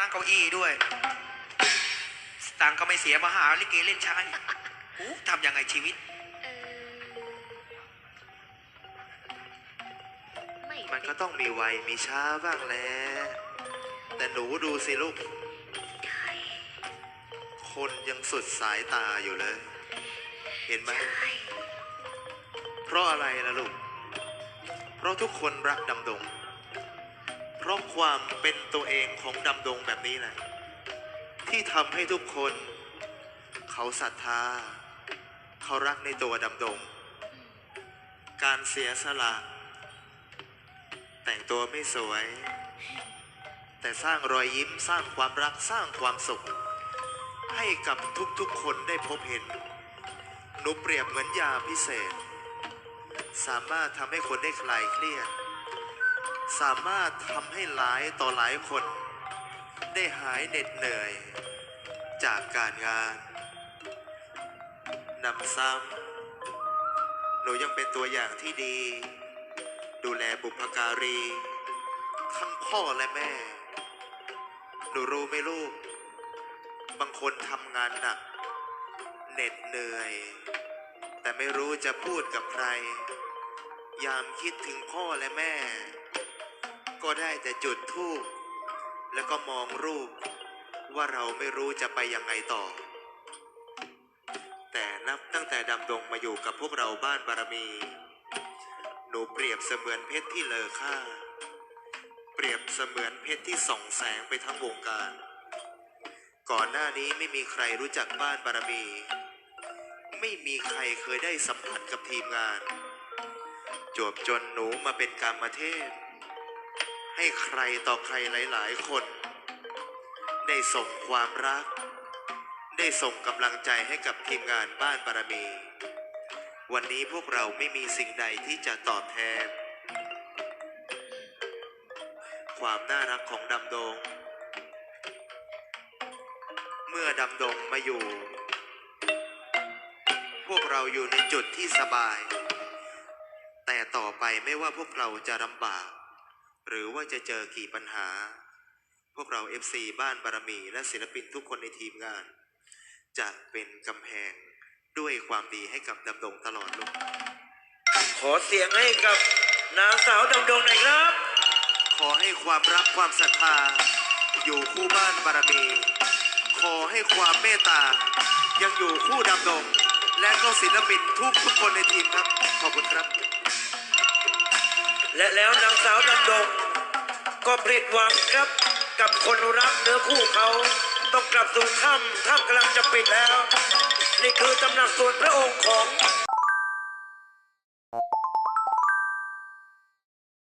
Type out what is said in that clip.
นั่งเก้าอี้ด้วยสตังค์ก็ไม่เสียมาหาลิเกเล่นช้าอีกหูทำยังไงชีวิต เออไม่มันก็ต้องมีไวมีช้าบ้างแหละแต่หนูดูสิลูก ได้คนยังสุดสายตาอยู่เลย เห็นไหมใช่เพราะอะไรล่ะลูก เพราะทุกคนรักดำดง เพราะความเป็นตัวเองของดำดงแบบนี้แหละที่ทำให้ทุกคน เขาศรัทธา เขารักในตัวดำดง การเสียสละ แต่งตัวไม่สวย แต่สร้างรอยยิ้มสร้างความรักสร้างความสุข ให้กับทุกๆคนได้พบเห็นหนูเปรียบเหมือนยาพิเศษ สามารถทำให้คนได้คลายเครียด สามารถทำให้หลายต่อหลายคน ได้หายเหน็ดเหนื่อย จากการงานนำซ้ำหนูยังเป็นตัวอย่างที่ดี ดูแลบุพการี ทั้งพ่อและแม่ หนูรู้ไหมลูก บางคนทำงานหนักเหน็ดเหนื่อย แต่ไม่รู้จะพูดกับใคร ยามคิดถึงพ่อและแม่ ก็ได้แต่จุดธูปแล้วก็มองรูปว่าเราไม่รู้จะไปยังไงต่อ แต่นับตั้งแต่ดำดงมาอยู่กับพวกเราบ้านบารมี หนูเปรียบเสมือนเพชรที่เลอค่า เปรียบเสมือนเพชรที่ส่องแสงไปทั้งวงการ ก่อนหน้านี้ไม่มีใครรู้จักบ้านบารมี ไม่มีใครเคยได้สัมผัสกับทีมงาน จวบจนหนูมาเป็นการมาเทศ ให้ใครต่อใครหลาย ๆ คน ได้ส่งความรัก ได้ส่งกำลังใจให้กับทีมงานบ้านบารมี วันนี้พวกเราไม่มีสิ่งใดที่จะตอบแทน ความน่ารักของดำดง เมื่อดำดงมาอยู่ พวกเราอยู่ในจุดที่สบาย แต่ต่อไปไม่ว่าพวกเราจะลำบาก หรือว่าจะเจอกี่ปัญหา พวกเรา FC บ้านบารมี และศิลปินทุกคนในทีมงาน จะเป็นกำแพงด้วยความดีให้กับดำดงตลอดลูกขอเสียงให้กับนางสาวดำดงหน่อยครับ ขอให้ความรักความศรัทธา อยู่คู่บ้านบารมี ขอให้ความเมตตา ยังอยู่คู่ดำดง และก็ศิลปินทุกทุกคนในทีมครับ ขอบคุณครับ และแล้วนางสาวดำดง ก็ผิดหวังครับกับคนรักเนื้อคู่เขา ต้องกลับสู่ถ้ำถ้ำกำลังจะปิดแล้ว นี่คือตำหนักส่วนพระองค์ของ